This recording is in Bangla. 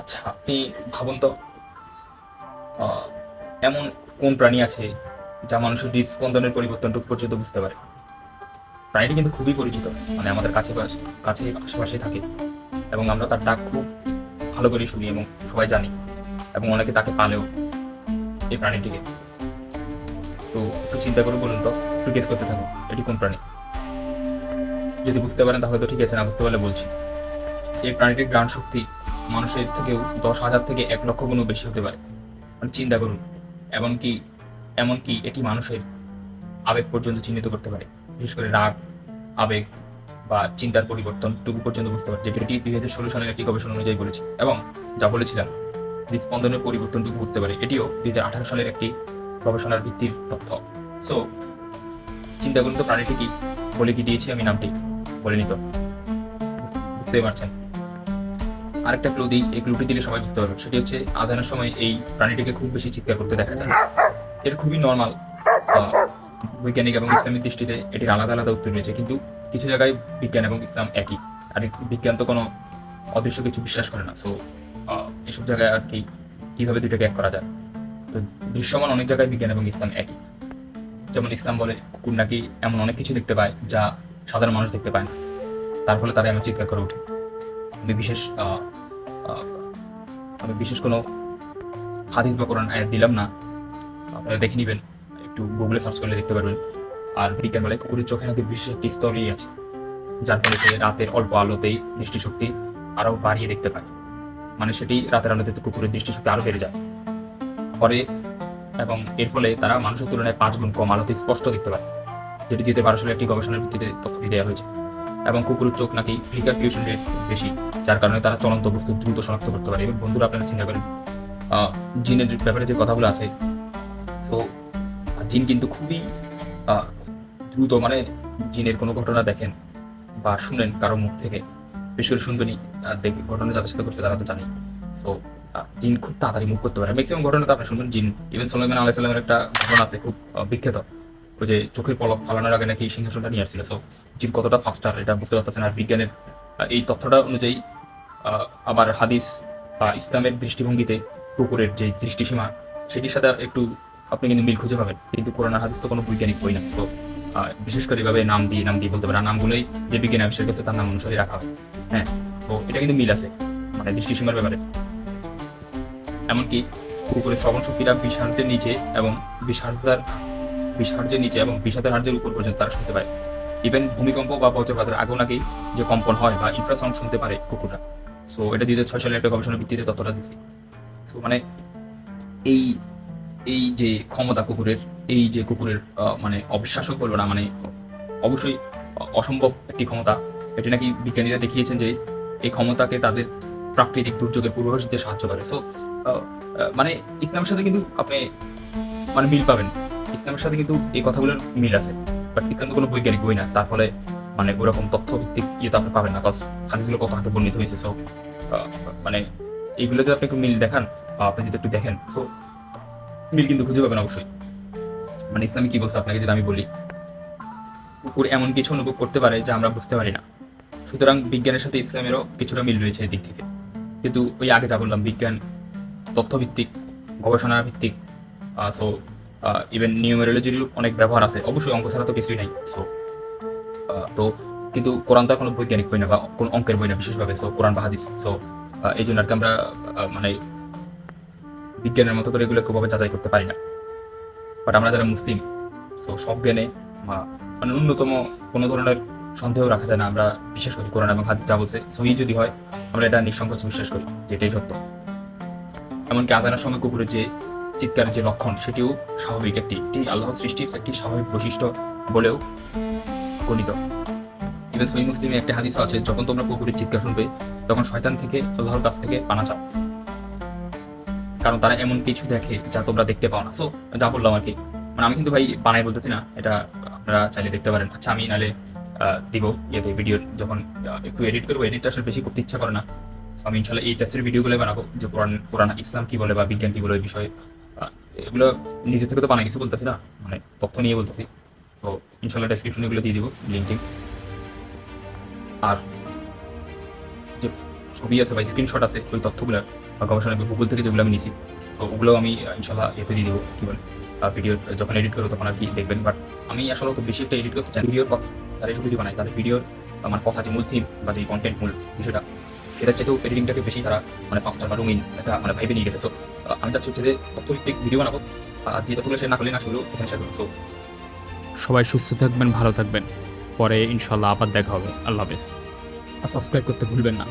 আচ্ছা আপনি ভাবুন তো এমন কোন প্রাণী আছে যা মানুষের হৃদস্পন্দনের পরিবর্তনটুকু পর্যন্ত বুঝতে পারে? প্রাণীটি কিন্তু খুবই পরিচিত মানে আমাদের কাছে কাছে আশেপাশে থাকে এবং আমরা তার ডাক খুব ভালো করে শুনি এবং সবাই জানি এবং অনেকে তাকে পালেও এই প্রাণীটিকে। তো একটু চিন্তা করে বলুন তো, একটু গেস করতে থাকুন, এটি কোন প্রাণী? যদি বুঝতে পারেন তাহলে তো ঠিক আছে, না বুঝতে পারলে বলছি। এই প্রাণীটির গ্রাণ শক্তি মানুষের থেকেও দশ হাজার থেকে এক লক্ষ গুণও বেশি হতে পারে। মানে চিন্তা করুন, এমনকি এমনকি এটি মানুষের আবেগ পর্যন্ত চিহ্নিত করতে পারে। বিশেষ করে রাগ, আবেগ বা চিন্তার পরিবর্তনটুকু পর্যন্ত বুঝতে পারে, যেটি দুই হাজার ষোলো সালের একটি গবেষণা অনুযায়ী বলেছি। এবং যা বলেছিলাম, হৃদস্পন্দনের পরিবর্তনটুকু বুঝতে পারে, এটিও দুই হাজার আঠারো সালের একটি গবেষণার ভিত্তির তথ্য। সো চিন্তা করুন তো, প্রাণীটি কি বলে কি দিয়েছি? আমি নামটি বলিনি তো। বুঝতেই পারছেন। আরেকটা ক্লু দিই, এই ক্লুটি দিলে সবাই বুঝতে পারবে। সেটি হচ্ছে, আজানের সময় এই প্রাণীটিকে খুব বেশি চিৎকার করতে দেখা যায়। এটা খুবই নর্মাল বৈজ্ঞানিক এবং ইসলামের দৃষ্টিতে এটির আলাদা আলাদা উত্তর রয়েছে। কিন্তু কিছু জায়গায় বিজ্ঞান এবং ইসলাম একই। আর বিজ্ঞান তো কোনো অদৃশ্য কিছু বিশ্বাস করে না। সো এসব জায়গায় আর কি, কীভাবে দুইটাকে এক করা যায়? তো দৃশ্যমান অনেক জায়গায় বিজ্ঞান এবং ইসলাম একই। যেমন ইসলাম বলে, কুকুর নাকি এমন অনেক কিছু দেখতে পায় যা সাধারণ মানুষ দেখতে পায় না। তার ফলে তারা এমন চিৎকার করে ওঠে। বিশেষ আমি বিশেষ কোনো হাদিস বা কোরআন আয়াত দিলাম না। আপনারা দেখে নেবেন, একটু গুগলে সার্চ করলে দেখতে পারবেন। আর বিজ্ঞান বলে কুকুরের চোখে নাকি বিশেষ একটি স্তরই আছে, যার ফলে সে রাতের অল্প আলোতেই দৃষ্টিশক্তি আরও বাড়িয়ে দেখতে পায়। মানে সেটি রাতের আলোতে কুকুরের দৃষ্টিশক্তি আরও বেড়ে যায়। পরে এবং এর ফলে তারা মানুষের তুলনায় পাঁচ গুণ কম আলোতে স্পষ্ট দেখতে পায়, যেটি দিতে বারো সালে একটি গবেষণার ভিত্তিতে তথ্যটি দেওয়া হয়েছে। এবং কুকুরের চোখ নাকি ফ্লিকার ফিউশন রেট বেশি যার কারণে তারা চলন্ত বস্তু দ্রুত শনাক্ত করতে পারে। এবং বন্ধুরা আপনারা চিন্তা করেন জিনের ব্যাপারে যে কথাগুলো আছে সো জিন কিন্তু খুবই দ্রুত মানে জিনের কোনো ঘটনা দেখেন বা শুনেন কারও মুখ থেকে। বেশি করে শুনবেনই আহ, দেখে ঘটনা যাদের সাথে করছে তারা তো জানি সো জিন খুব তাড়াতাড়ি মুখ করতে পারে। ম্যাক্সিমাম ঘটনা তো আপনি শুনবেন জিন ইভেন সোলাইমান আলাহ সাল্লামের একটা ঘটনা আছে খুব বিখ্যাত। ওই যে চোখের পলক ফালানোর আগে নাকি সিংহাসনটা নিয়ে আসছিল। সো জিন কতটা ফাস্টার এটা বুঝতে পারতেছেন। আর বিজ্ঞানের এই তথ্যটা অনুযায়ী আবার হাদিস বা ইসলামের দৃষ্টিভঙ্গিতে কুকুরের যে দৃষ্টিসীমা, সেটির সাথে একটু আপনি কিন্তু মিল খুঁজে পাবেন। কিন্তু কোরআন হাদিস তো কোনো বৈজ্ঞানিক বই না। সো বিশেষ করে এভাবে নাম দিয়ে নাম দিয়ে বলতে পারে নামগুলোই যে বিজ্ঞান আবিষ্কার করছে, তার নাম অনুসারে রাখা হয়। হ্যাঁ সো এটা কিন্তু মিল আছে মানে দৃষ্টিসীমার ব্যাপারে। এমনকি কুকুরের শ্রবণ শক্তিটা বিশ নিচে এবং বিশ বিশ নিচে এবং হার্জের উপর পর্যন্ত তারা শুনতে পারে। ইভেন ভূমিকম্প বা বজ্রপাতের আগেও নাকি যে কম্পন হয় বা ইনফ্রাসাউন্ড শুনতে পারে কুকুররা। সো এটা দুই ছয় সালের একটা গবেষণার ভিত্তিতে ততটা দিচ্ছি। সো মানে এই এই যে ক্ষমতা কুকুরের, এই যে কুকুরের মানে অবিশ্বাস্য বলব না মানে অবশ্যই অসম্ভব একটি ক্ষমতা। এটি নাকি বিজ্ঞানীরা দেখিয়েছেন যে এই ক্ষমতাকে তাদের প্রাকৃতিক দুর্যোগের পূর্বাভাস দিতে সাহায্য করে। সো মানে ইসলামের সাথে কিন্তু আপনি মানে মিল পাবেন। ইসলামের সাথে কিন্তু এই কথাগুলোর মিল আছে বাট ইসলাম তো কোনো বৈজ্ঞানিক বই না, তার ফলে মানে ওরকম তথ্য ভিত্তিক ইয়ে তো আপনি পাবেন না কজ হাদিসগুলো কত হাতে বর্ণিত হয়েছে সো মানে এইগুলোতে আপনি একটু মিল দেখান আপনি যদি একটু দেখেন সো মিল কিন্তু খুঁজে পাবেন অবশ্যই। মানে ইসলামে কি বলছে আপনাকে যদি আমি বলি, কুকুর এমন কিছু অনুভব করতে পারে যা আমরা বুঝতে পারি না। সুতরাং বিজ্ঞানের সাথে ইসলামেরও কিছুটা মিল রয়েছে এদিক থেকে। কিন্তু ওই আগে যা বললাম, বিজ্ঞান, তথ্যভিত্তিক গবেষণা ভিত্তিক সো ইভেন নিউমেরোলজির অনেক ব্যবহার আছে। অবশ্যই অঙ্ক ছাড়া তো কিছুই নাই সো তো কিন্তু কোরআন তো কোনো বৈজ্ঞানিক বই না বা কোনো অঙ্কের বই না বিশেষভাবে সো কোরআন বা হাদিস সো এই জন্য আর কি আমরা মানে বিজ্ঞানের মতো করে এগুলো খুবভাবে যাচাই করতে পারি না। বাট আমরা যারা মুসলিম সো সব জ্ঞানে মানে ন্যূনতম কোনো ধরনের সন্দেহ রাখা যায় না। আমরা বিশ্বাস করি কোরআন এবং হাদিস যা বলছে সো সহি যদি হয়, আমরা এটা নিঃসংকোচ বিশ্বাস করি যে এটাই সত্য। এমনকি আজানের সময় কুকুরের যে চিৎকারের যে লক্ষণ, সেটিও স্বাভাবিক একটি এটি আল্লাহর সৃষ্টির একটি স্বাভাবিক বৈশিষ্ট্য বলেও গণিত ইভেন সহি মুসলিমে একটা হাদিস আছে, যখন তোমরা কুকুরের চিৎকার শুনবে, তখন শয়তান থেকে, আল্লাহর কাছ থেকে পানা চাও। কারণ তারা এমন কিছু দেখে যা তোমরা দেখতে পাও না। সো যা বললাম আর কি। মানে আমি কিন্তু ভাই বানাই বলতেছি না, এটা আপনারা চাইলে দেখতে পারেন। আচ্ছা আমি নালে দিব ইয়েতে ভিডিওর যখন একটু এডিট করব এডিটটা আসলে বেশি করতে ইচ্ছা করে না। আমি ইনশাল্লাহ এই টাইপসের ভিডিওগুলো বানাবো, যে কোরআন কোরআন ইসলাম কি বলে বা বিজ্ঞান কি বলে এই বিষয়ে এগুলো নিজে থেকে তো বানাই, কিছু বলতেছি না মানে তথ্য নিয়ে বলতেছি। তো ইনশাল্লাহ ডেসক্রিপশন এগুলো দিয়ে দিব লিঙ্কিং আর যে ছবি আছে বা স্ক্রিনশট আছে, ওই তথ্যগুলো বা গবেষণা গুগল থেকে যেগুলো আমি নিছি তো ওগুলো আমি ইনশাল্লাহ এতে দিয়ে দেবো, কী বলে ভিডিও যখন এডিট করব তখন আর কি দেখবেন। বাট আমি আসলে তো বেশি একটা এডিট করতে চাই ভিডিওর তারা এইসব ভিডিও বানায়, তাদের ভিডিওর আমার কথা, যে মূল থিম বা যে কন্টেন্ট মূল বিষয়টা, সেটার চাইতেও এডিটিংটাকে বেশি তারা মানে ফাস্টার বা রঙিন একটা মানে ভাইবে নিয়ে গেছে। সো আমি চাচ্ছি হচ্ছে যে তথ্যভিত্তিক ভিডিও বানাবো। আর যে তথ্যগুলো সে না করলে না সেগুলো এখানে শেয়ার করব। সবাই সুস্থ থাকবেন, ভালো থাকবেন। পরে ইনশাল্লাহ আবার দেখা হবে। আল্লাহ হাফেজ। আর সাবস্ক্রাইব করতে ভুলবেন না।